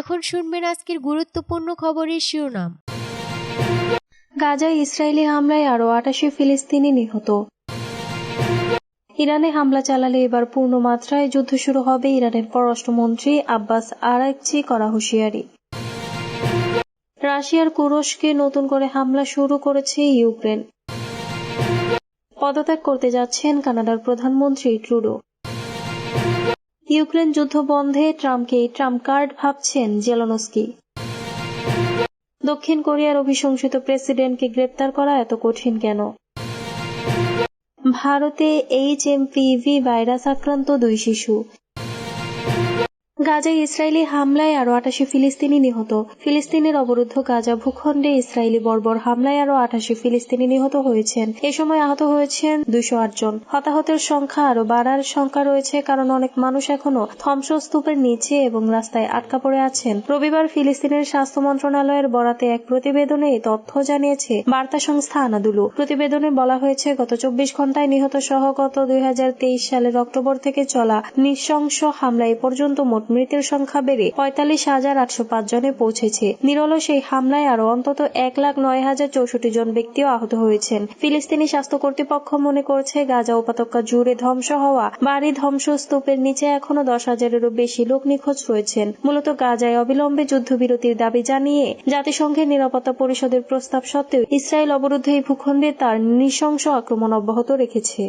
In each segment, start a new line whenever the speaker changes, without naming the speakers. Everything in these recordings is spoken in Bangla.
এখন শুনবেন আজকের গুরুত্বপূর্ণ খবরের শিরোনাম।
গাজায় ইসরায়েলি হামলায় আরও আটাশি ফিলিস্তিনি নিহত। ইরানে হামলা চালালে এবার পূর্ণ মাত্রায় যুদ্ধ শুরু হবে ইরানের পররাষ্ট্রমন্ত্রী আব্বাস আরাকচি করা হুঁশিয়ারি। রাশিয়ার কুরস্কে নতুন করে হামলা শুরু করেছে ইউক্রেন। পদত্যাগ করতে যাচ্ছেন কানাডার প্রধানমন্ত্রী ট্রুডো। ইউক্রেন যুদ্ধ বন্ধে ট্রাম্পকে ট্রাম্প কার্ড ভাবছেন জেলনস্কি। দক্ষিণ কোরিয়ার অভিশংসিত প্রেসিডেন্টকে গ্রেপ্তার করা এত কঠিন কেন? ভারতে এইচ এমপিভি ভাইরাস আক্রান্ত দুই শিশু। গাজায় ইসরায়েলি হামলায় আরও আটাশি ফিলিস্তিনি নিহত। ফিলিস্তিনের অবরুদ্ধ গাজা ভূখণ্ডে ইসরায়েলি বর্বর হামলায় আরও আটাশি ফিলিস্তিনি নিহত হয়েছেন। এ সময় আহত হয়েছেন দুইশো আট জন। হতাহতের সংখ্যা আরও বাড়ার সংখ্যা রয়েছে কারণ অনেক মানুষ এখনও ধ্বংসস্তূপের নিচে এবং রাস্তায় আটকা পড়ে আছেন। রবিবার ফিলিস্তিনের স্বাস্থ্য মন্ত্রণালয়ের বরাতে এক প্রতিবেদনে এই তথ্য জানিয়েছে বার্তা সংস্থা আনাদুলু। প্রতিবেদনে বলা হয়েছে, গত চব্বিশ ঘন্টায় নিহত সহ গত দুই হাজার তেইশ সালের অক্টোবর থেকে চলা নৃশংস হামলা এ পর্যন্ত মোট মৃতের সংখ্যা বেড়ে পঁয়তাল্লিশ হাজার আটশো পাঁচ জনে পৌঁছেছে। নিরলস এই হামলায় আরও অন্তত এক লাখ নয় হাজার চৌষট্টি জন ব্যক্তিও আহত হয়েছেন। ফিলিস্তিনি স্বাস্থ্য কর্তৃপক্ষ মনে করছে, গাজা উপত্যকা জুড়ে ধ্বংস হওয়া বাড়ি ধ্বংসস্তূপের নিচে এখনও দশ হাজারেরও বেশি লোক নিখোঁজ রয়েছেন। মূলত গাজায় অবিলম্বে যুদ্ধবিরতির দাবি জানিয়ে জাতিসংঘের নিরাপত্তা পরিষদের প্রস্তাব সত্ত্বেও ইসরায়েল অবরুদ্ধ এই ভূখণ্ডে তার নৃশংস আক্রমণ অব্যাহত রেখেছে।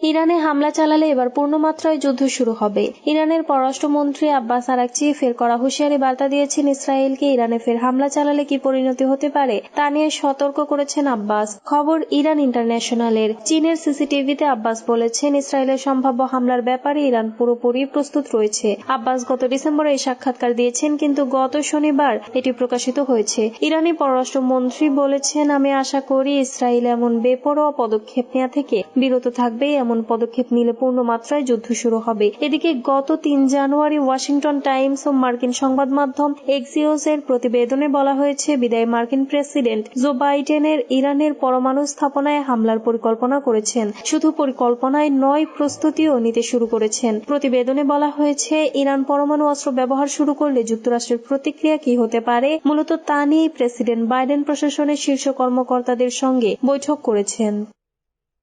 ইরানে হামলা চালালে এবার পূর্ণমাত্রায় যুদ্ধ শুরু হবে। ইরানের পররাষ্ট্রমন্ত্রী আব্বাস আরাকচি ফের করা হুঁশিয়ারি বার্তা দিয়েছেন ইসরায়েলকে। ইরানে ফের হামলা চালালে কি পরিণতি হতে পারে, তা নিয়ে সতর্ক করেছেন আব্বাস। খবর ইরান ইন্টারন্যাশনালের। চীনের সিসিটিভিতে আব্বাস বলেছেন, ইসরায়েলের সম্ভাব্য হামলার ব্যাপারে ইরান পুরোপুরি প্রস্তুত রয়েছে। আব্বাস গত ডিসেম্বরে এই সাক্ষাৎকার দিয়েছেন, কিন্তু গত শনিবার এটি প্রকাশিত হয়েছে। ইরানি পররাষ্ট্রমন্ত্রী বলেছেন, আমি আশা করি ইসরায়েল এমন বেপরোয়া পদক্ষেপ নেওয়া থেকে বিরত থাকবে, এমন পদক্ষেপ নিলে পূর্ণ মাত্রায় যুদ্ধ শুরু হবে। এদিকে গত তিন জানুয়ারি ওয়াশিংটন টাইমস ও মার্কিন সংবাদ মাধ্যম এক্সিওস এর প্রতিবেদনে বলা হয়েছে, বিদায় মার্কিন প্রেসিডেন্ট জো বাইডেনের ইরানের পরমাণু স্থাপনায় হামলার পরিকল্পনা করেছেন। শুধু পরিকল্পনায় নয়, প্রস্তুতিও নিতে শুরু করেছেন। প্রতিবেদনে বলা হয়েছে, ইরান পরমাণু অস্ত্র ব্যবহার শুরু করলে যুক্তরাষ্ট্রের প্রতিক্রিয়া কি হতে পারে? মূলত তা নিয়েই প্রেসিডেন্ট বাইডেন প্রশাসনের শীর্ষ কর্মকর্তাদের সঙ্গে বৈঠক করেছেন।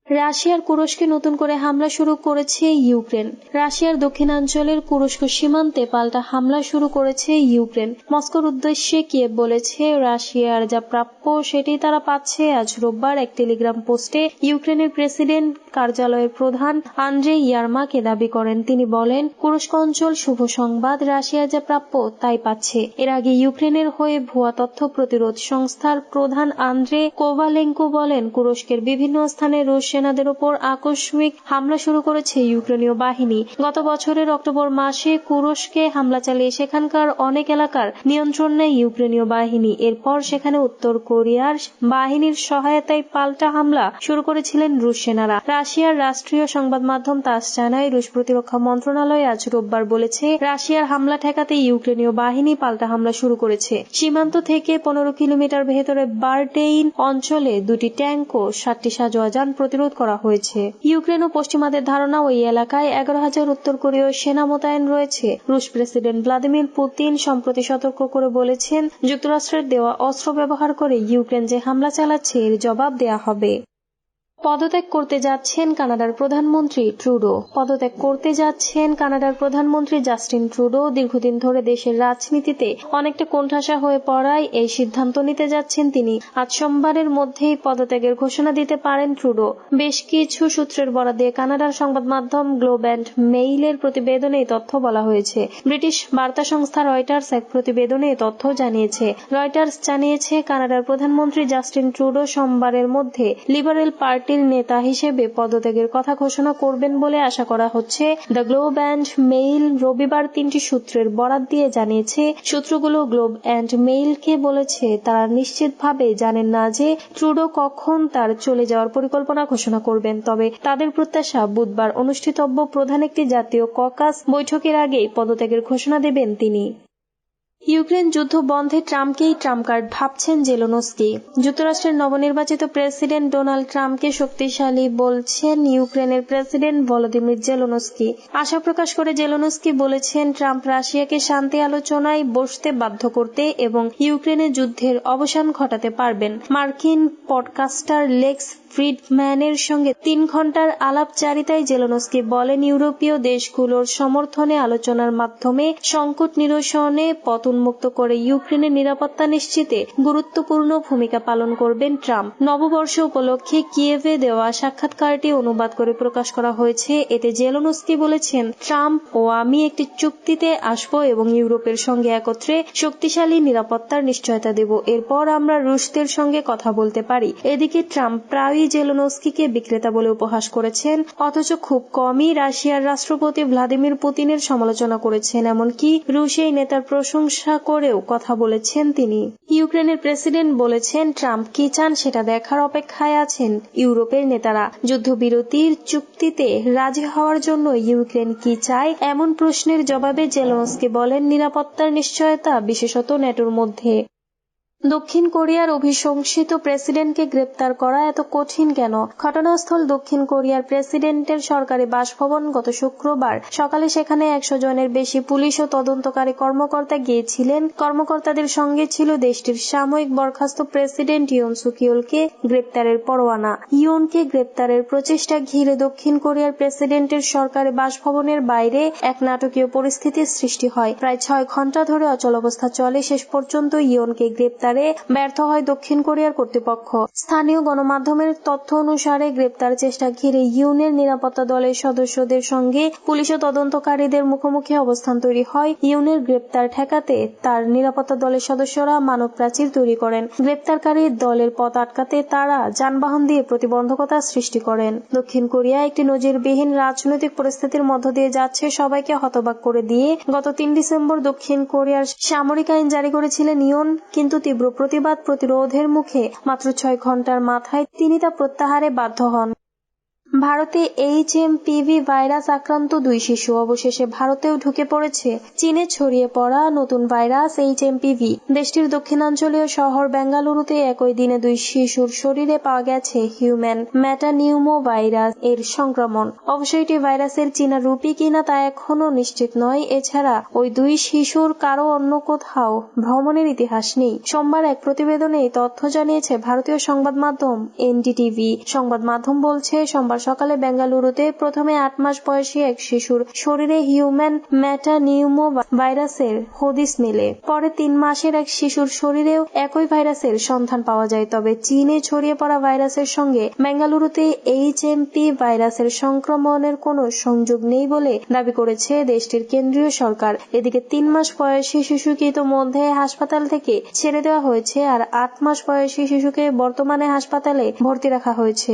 রাশিয়ার কুরস্কে নতুন করে হামলা শুরু করেছে ইউক্রেন। রাশিয়ার দক্ষিণাঞ্চলের কুরস্ক সীমান্তে পাল্টা হামলা শুরু করেছে ইউক্রেন। মস্কোর উদ্দেশ্যে কিয়েভ বলেছে, রাশিয়ার যা প্রাপ্য সেটি তারা পাচ্ছে। আজ রোববার এক টেলিগ্রাম পোস্টে ইউক্রেনের প্রেসিডেন্ট, কার্যালয়ের প্রধান আন্দ্রে ইয়ারমাকে দাবি করেন। তিনি বলেন, কুরস্ক অঞ্চল শুভ সংবাদ রাশিয়ার যা প্রাপ্য তাই পাচ্ছে। এর আগে ইউক্রেনের হয়ে ভুয়া তথ্য প্রতিরোধ সংস্থার প্রধান আন্দ্রে কোভালেঙ্কো বলেন, কুরস্কের বিভিন্ন স্থানে রুশ সেনাদের ওপর আকস্মিক হামলা শুরু করেছে ইউক্রেনীয় বাহিনী। গত বছরের অক্টোবর মাসে কুরস্কে হামলা চালিয়ে সেখানকার অনেক এলাকার নিয়ন্ত্রণ নেয় ইউক্রেনীয় বাহিনী। এরপর সেখানে উত্তর কোরিয়ার বাহিনীর সহায়তায় পাল্টা হামলা শুরু করেছিলেন রুশ সেনারা। রাশিয়ার রাষ্ট্রীয় সংবাদ মাধ্যম তাস জানায়, রুশ প্রতিরক্ষা মন্ত্রণালয় আজ রোববার বলেছে, রাশিয়ার হামলা ঠেকাতে ইউক্রেনীয় বাহিনী পাল্টা হামলা শুরু করেছে। সীমান্ত থেকে পনেরো কিলোমিটার ভেতরে বার্ডেইন অঞ্চলে দুটি ট্যাঙ্ক ও সাতটি সাজোয়া যান প্রতিরোধ করা হয়েছে। ইউক্রেন ও পশ্চিমাদের ধারণা ওই এলাকায় এগারো হাজার উত্তর কোরীয় সেনা মোতায়েন রয়েছে। রুশ প্রেসিডেন্ট ভ্লাদিমির পুতিন সম্প্রতি সতর্ক করে বলেছেন, যুক্তরাষ্ট্রের দেওয়া অস্ত্র ব্যবহার করে ইউক্রেন যে হামলা চালাচ্ছে, এর জবাব দেয়া হবে। পদত্যাগ করতে যাচ্ছেন কানাডার প্রধানমন্ত্রী ট্রুডো। পদত্যাগ করতে যাচ্ছেন কানাডার প্রধানমন্ত্রী জাস্টিন ট্রুডো। দীর্ঘদিন ধরে দেশের রাজনীতিতে অনেকটা কোণঠাসা হয়ে পড়ায় এই সিদ্ধান্ত নিতে যাচ্ছেন তিনি। আজ সোমবারের মধ্যেই পদত্যাগের ঘোষণা দিতে পারেন ট্রুডো। বেশ কিছু সূত্রের বরাদে কানাডার সংবাদ মাধ্যম গ্লোব অ্যান্ড মেইলের প্রতিবেদনে এই তথ্য বলা হয়েছে। ব্রিটিশ বার্তা সংস্থা রয়টার্স এক প্রতিবেদনে এই তথ্য জানিয়েছে। রয়টার্স জানিয়েছে, কানাডার প্রধানমন্ত্রী জাস্টিন ট্রুডো সোমবারের মধ্যে লিবারেল পার্টির নেতা হিসেবে পদত্যাগের কথা ঘোষণা করবেন বলে আশা করা হচ্ছে। দ্য গ্লোব অ্যান্ড মেইল রবিবার তিনটি সূত্রের বরাত দিয়ে জানিয়েছে, সূত্রগুলো গ্লোব অ্যান্ড মেইলকে বলেছে, তারা নিশ্চিতভাবে জানেন না যে ট্রুডো কখন তার চলে যাওয়ার পরিকল্পনা ঘোষণা করবেন। তবে তাদের প্রত্যাশা, বুধবার অনুষ্ঠিতব্য প্রধান একটি জাতীয় ককাস বৈঠকের আগেই পদত্যাগের ঘোষণা দেবেন তিনি। ইউক্রেন যুদ্ধ বন্ধে ট্রাম্পকেই ট্রাম্প কার্ড ভাবছেন জেলোনস্কি। যুক্তরাষ্ট্রের নবনির্বাচিত প্রেসিডেন্ট ডোনাল্ড ট্রাম্পকে শক্তিশালী বলছেন ইউক্রেনের প্রেসিডেন্ট ভলোদিমির জেলোনস্কি। আশা প্রকাশ করে জেলোনস্কি বলেছেন, ট্রাম্প রাশিয়াকে শান্তি আলোচনায় বসতে বাধ্য করতে এবং ইউক্রেনের যুদ্ধের অবসান ঘটাতে পারবেন। মার্কিন পডকাস্টার লেক্স ফ্রিডম্যানের সঙ্গে তিন ঘণ্টার আলাপচারিতায় জেলোনস্কি বলেন, ইউরোপীয় দেশগুলোর সমর্থনে আলোচনার মাধ্যমে সংকট নিরসনে পথ উন্মুক্ত করে ইউক্রেনের নিরাপত্তা নিশ্চিতে গুরুত্বপূর্ণ ভূমিকা পালন করবেন ট্রাম্প। নববর্ষ উপলক্ষে কিয়েভে দেওয়া সাক্ষাৎকারটি অনুবাদ করে প্রকাশ করা হয়েছে। এতে জেলোনস্কি বলেছেন, ট্রাম্প ও আমি একটি চুক্তিতে আসব এবং ইউরোপের সঙ্গে একত্রে শক্তিশালী নিরাপত্তার নিশ্চয়তা দেব। এরপর আমরা রুশদের সঙ্গে কথা বলতে পারি। এদিকে ট্রাম্প প্রায়ই জেলোনস্কিকে বিক্রেতা বলে উপহাস করেছেন, অথচ খুব কমই রাশিয়ার রাষ্ট্রপতি ভ্লাদিমির পুতিনের সমালোচনা করেছেন। এমনকি রুশ এই নেতার প্রশংসা করেও কথা বলেছেন তিনি। ইউক্রেনের প্রেসিডেন্ট বলেছেন, ট্রাম্প কি চান সেটা দেখার অপেক্ষায় আছেন ইউরোপের নেতারা। যুদ্ধবিরতির চুক্তিতে রাজি হওয়ার জন্য ইউক্রেন কি চায় এমন প্রশ্নের জবাবে জেলোসকে বলেন, নিরাপত্তার নিশ্চয়তা বিশেষত নেটোর মধ্যে। দক্ষিণ কোরিয়ার অভিশংসিত প্রেসিডেন্টকে গ্রেপ্তার করা এত কঠিন কেন? ঘটনাস্থল দক্ষিণ কোরিয়ার প্রেসিডেন্টের সরকারি বাসভবন গত শুক্রবার। সকালে সেখানে একশো জনের বেশি পুলিশ ও তদন্তকারী কর্মকর্তা গিয়েছিলেন। কর্মকর্তাদের সঙ্গে ছিল দেশটির সাময়িক বরখাস্ত প্রেসিডেন্ট ইয়ন সুকিওলকে গ্রেপ্তারের পরোয়ানা। ইয়নকে গ্রেপ্তারের প্রচেষ্টা ঘিরে দক্ষিণ কোরিয়ার প্রেসিডেন্টের সরকারি বাসভবনের বাইরে এক নাটকীয় পরিস্থিতির সৃষ্টি হয়। প্রায় ছয় ঘণ্টা ধরে অচল অবস্থা চলে। শেষ পর্যন্ত ইয়নকে গ্রেপ্তার গ্রেপ্তারে ব্যর্থ হয় দক্ষিণ কোরিয়ার কর্তৃপক্ষ। স্থানীয় গণমাধ্যমের তথ্য অনুসারে গ্রেপ্তার চেষ্টা ঘিরে ইউনের নিরাপত্তা দলের সদস্যদের সঙ্গে পুলিশ ও তদন্তকারীদের মুখোমুখি অবস্থান তৈরি হয়। ইউনের গ্রেপ্তার ঠেকাতে তার নিরাপত্তা দলের সদস্যরা মানব প্রাচীর তৈরি করেন। গ্রেপ্তারকারী দলের পথ আটকাতে তারা যানবাহন দিয়ে প্রতিবন্ধকতা সৃষ্টি করেন। দক্ষিণ কোরিয়া একটি নজিরবিহীন রাজনৈতিক পরিস্থিতির মধ্য দিয়ে যাচ্ছে সবাইকে হতবাক করে দিয়ে। গত তিন ডিসেম্বর দক্ষিণ কোরিয়ার সামরিক আইন জারি করেছিলেন ইয়ন কিন্তু তীব্র প্রতিবাদ প্রতিরোধের মুখে মাত্র ছয় ঘণ্টার মাথায় তিনি তা প্রত্যাহারে বাধ্য হন। ভারতে এইচ এম পিভি ভাইরাস আক্রান্ত দুই শিশু। অবশেষে ভারতেও ঢুকে পড়েছে। চীনে ছড়িয়ে পড়া নতুন ভাইরাস এইচ এম পিভি দেশটির দক্ষিণাঞ্চলীয় শহর বেঙ্গালুরুতে একই দিনে দুই শিশুর শরীরে পাওয়া গেছে হিউম্যান ম্যাটানিউমো ভাইরাস এর সংক্রমণ। অবশ্য এটি ভাইরাসের চীনা রূপী কিনা তা এখনও নিশ্চিত নয়। এছাড়া ওই দুই শিশুর কারও অন্য কোথাও ভ্রমণের ইতিহাস নেই। সোমবার এক প্রতিবেদনে তথ্য জানিয়েছে ভারতীয় সংবাদ মাধ্যম এনডিটিভি। সংবাদ মাধ্যম বলছে, সোমবার সকালে বেঙ্গালুরুতে প্রথমে আট মাস বয়সী এক শিশুর শরীরে হিউম্যান ম্যাটানিউমো ভাইরাসের হদিস মেলে। পরে তিন মাসের এক শিশুর শরীরেও একই ভাইরাসের সন্ধান পাওয়া যায়। তবে চীনে ছড়িয়ে পড়া ভাইরাসের সঙ্গে বেঙ্গালুরুতে এইচ ভাইরাসের সংক্রমণের কোনো সংযোগ নেই বলে দাবি করেছে দেশটির কেন্দ্রীয় সরকার। এদিকে তিন মাস বয়সী শিশুকে ইতোমধ্যে হাসপাতাল থেকে ছেড়ে দেওয়া হয়েছে আর আট মাস বয়সী শিশুকে বর্তমানে হাসপাতালে ভর্তি রাখা হয়েছে।